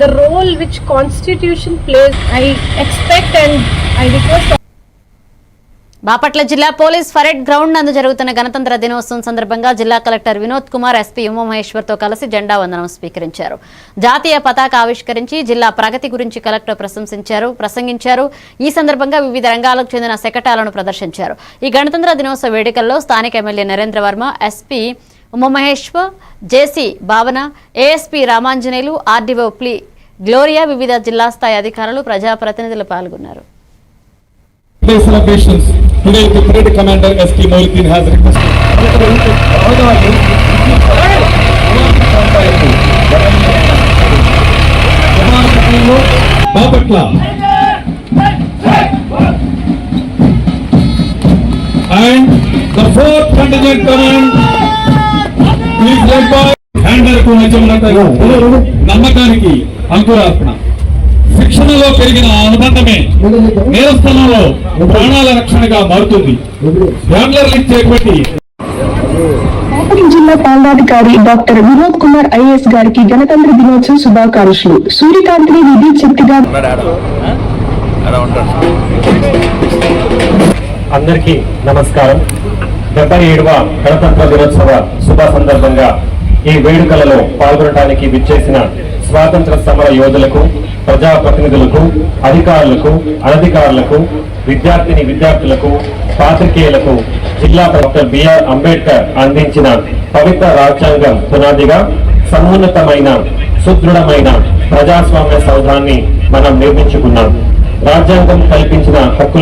the role which constitution plays i expect and i request Bapatla జిల్లా police parade ground నందు జరుగుతున్న గణతంత్ర దినోత్సవం సందర్భంగా జిల్లా కలెక్టర్ వినోద్ కుమార్ ఎస్పీ ఉమామహేశ్వర్తో కలిసి జెండా వందనం స్వీకరించారు. జాతీయ పతాక ఆవిష్కరించి జిల్లా ప్రగతి గురించి కలెక్టర్ ప్రశంసించారు ప్రసంగించారు. ఈ సందర్భంగా వివిధ రంగాలకు చెందిన శకటాలను ప్రదర్శించారు. ఈ గణతంత్ర దినోత్సవ వేడుకల్లో స్థానిక MLA Narendra Varma SP Umamaheshwar JC Bhavana ASP Ramanjaneyulu RDO plea Gloria వివిధ జిల్లా స్థాయి అధికారులు ప్రజాప్రతినిధులు పాల్గొన్నారు Day celebrations. Today, the parade commander has requested. Bapatla నమ్మకానికి అంకురార్పణ. శిక్షణలో పెరిగిన అనుబంధమే నేరస్థలంలో ప్రాణాల రక్షణగా మారుతుంది. హ్యాండ్లర్లు ఇచ్చేటువంటి బాపట్ల జిల్లా పాలనాధికారి డాక్టర్ వినోద్ కుమార్ ఐఏఎస్ గారికి గణతంత్ర దినోత్సవ శుభాకాంక్షలు. సూర్యకాంతిని విద్యుత్ శక్తిగా అందరికీ నమస్కారం. డెబ్బై ఏడవ గణతంత్ర దినోత్సవ శుభ సందర్భంగా ఈ వేడుకలలో పాల్గొనడానికి విచ్చేసిన స్వాతంత్ర సమర యోధులకు ప్రజాప్రతినిధులకు అధికారులకు అనధికారులకు విద్యార్థిని విద్యార్థులకు పాత్రికేయులకు జిల్లా డాక్టర్ బిఆర్ అంబేద్కర్ అందించిన పవిత్ర రాజ్యాంగం పునాదిగా సమున్నతమైన సుదృఢమైన ప్రజాస్వామ్య సౌధాన్ని మనం నిర్మించుకున్నాం. రాజ్యాంగం కల్పించిన హక్కుల